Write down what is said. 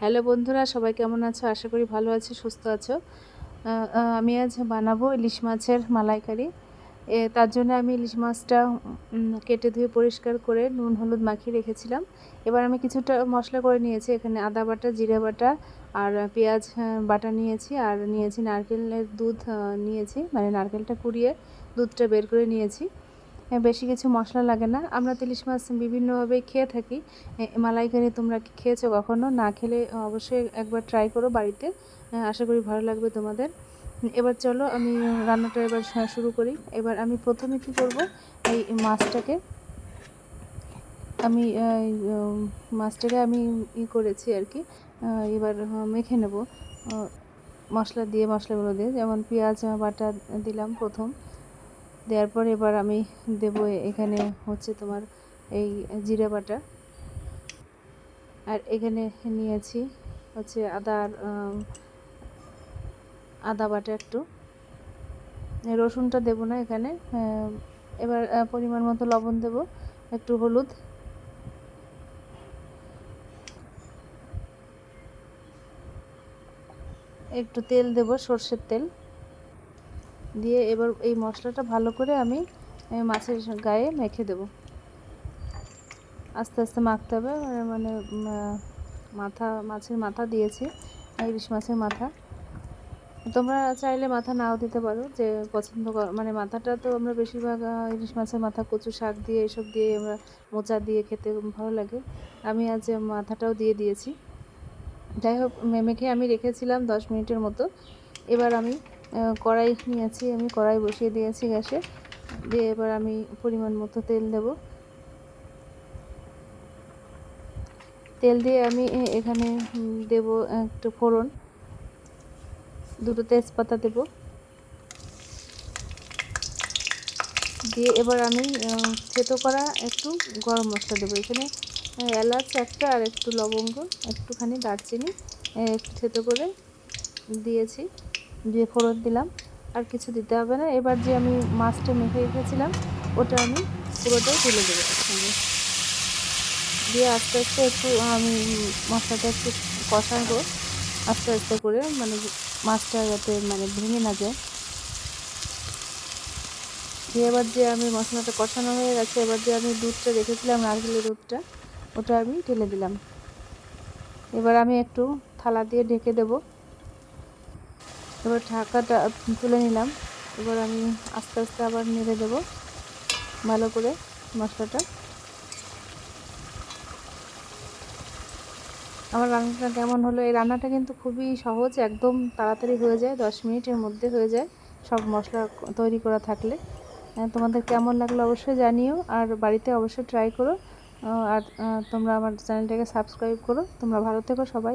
Hello বন্ধুরা, সবাই কেমন আছো? আশা করি ভালো আছো, সুস্থ আছো। আমি আজ বানাবো ইলিশ মাছের মালাইকারি। তার জন্য আমি ইলিশ মাছটা কেটে ধুয়ে পরিষ্কার করে নুন হলুদ মাখিয়ে রেখেছিলাম। এবার আমি কিছুটা মশলা করে নিয়েছি, এখানে আদা বাটা, জিরা বাটা আর পেঁয়াজ বাটা নিয়েছি আর নিয়েছি নারকেলের দুধ নিয়েছি মানে নারকেলটা কুড়িয়ে দুধটা বের করে নিয়েছি। বেশি কিছু মশলা লাগে না। আমরা তো ইলিশ মাছ বিভিন্নভাবে খেয়ে থাকি। মালাইকারি তোমরা কি খেয়েছো কখনো? না খেলে অবশ্যই একবার ট্রাই করো বাড়িতে। আশা করি ভালো লাগবে তোমাদের। এবার চলো আমি রান্নাটা এবার শুরু করি। এবার আমি প্রথমে কি করব? এই মাছটাকে আমি মাছটাকে আমি ই করেছি আর কি। এবার মেখে নেব। মশলা দিয়ে, মশলাগুলো দিয়ে। যেমন পেঁয়াজ, বাটা দিলাম প্রথম। দেওয়ার পর এবার আমি দেব এখানে হচ্ছে তোমার এই জিরে বাটা। আর এখানে নিয়েছি হচ্ছে আদার আম, আদা বাটা একটু। রসুনটা দেবো না এখানে এবার পরিমাণ মতো লবণ দেব একটু হলুদ। একটু তেল দেব সর্ষের তেল। দিয়ে এবার এই মশলাটা ভালো করে আমি মাছের গায়ে মেখে দেব। আস্তে আস্তে মাখতে হবে মানে মানে মাথা, মাছের মাথা দিয়েছি, ইলিশ মাছের মাথা। তোমরা চাইলে মাথা নাও দিতে পারো, যে পছন্দ কর মানে মাথাটা তো আমরা বেশিরভাগ ইলিশ মাছের মাথা, কচু শাক দিয়ে, এসব দিয়ে আমরা মোচা দিয়ে খেতে ভালো লাগে। আমি আজ মাথাটাও দিয়ে দিয়েছি। যাই হোক মেখে আমি রেখেছিলাম দশ মিনিটের মতো। এবার আমি কড়াই নিয়েছি, আমি কড়াই বসিয়ে দিয়েছি গ্যাসে। দিয়ে এবার আমি পরিমাণ মতো তেল দেব। তেল দিয়ে আমি এখানে দেব একটু ফোড়ন। দুটো তেজপাতা দেব। দিয়ে এবার আমি থেতো করা একটু গরম মশলা দেবো। এখানে এলাচ একটা আর একটু লবঙ্গ, একটুখানি দারচিনি একটু থেতো করে দিয়েছি। দিয়ে ফোড়ন দিলাম। আর কিছু দিতে হবে না। এবার যে আমি মাছটা মেখে রেখেছিলাম, ওটা আমি পুরোটাই তুলে দেবো দিয়ে আস্তে আস্তে একটু, আমি মশলাটা একটু কষাবো। আস্তে আস্তে করে মানে মাছটা যাতে মানে ভেঙে না যায়। দিয়ে এবার যে আমি মশলাটা কষানো হয়ে গেছে, এবার যে আমি দুধটা রেখেছিলাম, নারকেলের দুধটা, ওটা আমি ঢেলে দিলাম। এবার আমি একটু থালা দিয়ে ঢেকে দেব। এবার ঢাকাটা তুলে নিলাম। এবার আমি আস্তে আস্তে আবার নেড়ে দেব ভালো করে মশলাটা। আমার রান্নাটা কেমন হলো? এই রান্নাটা কিন্তু খুবই সহজ, একদম তাড়াতাড়ি হয়ে যায়, দশ মিনিটের মধ্যে হয়ে যায় সব মশলা তৈরি করা থাকলে। তোমাদের কেমন লাগল অবশ্যই জানিও, আর বাড়িতে অবশ্যই ট্রাই করো। আর তোমরা আমার চ্যানেলটাকে সাবস্ক্রাইব করো। তোমরা ভালো থেকো সবাই।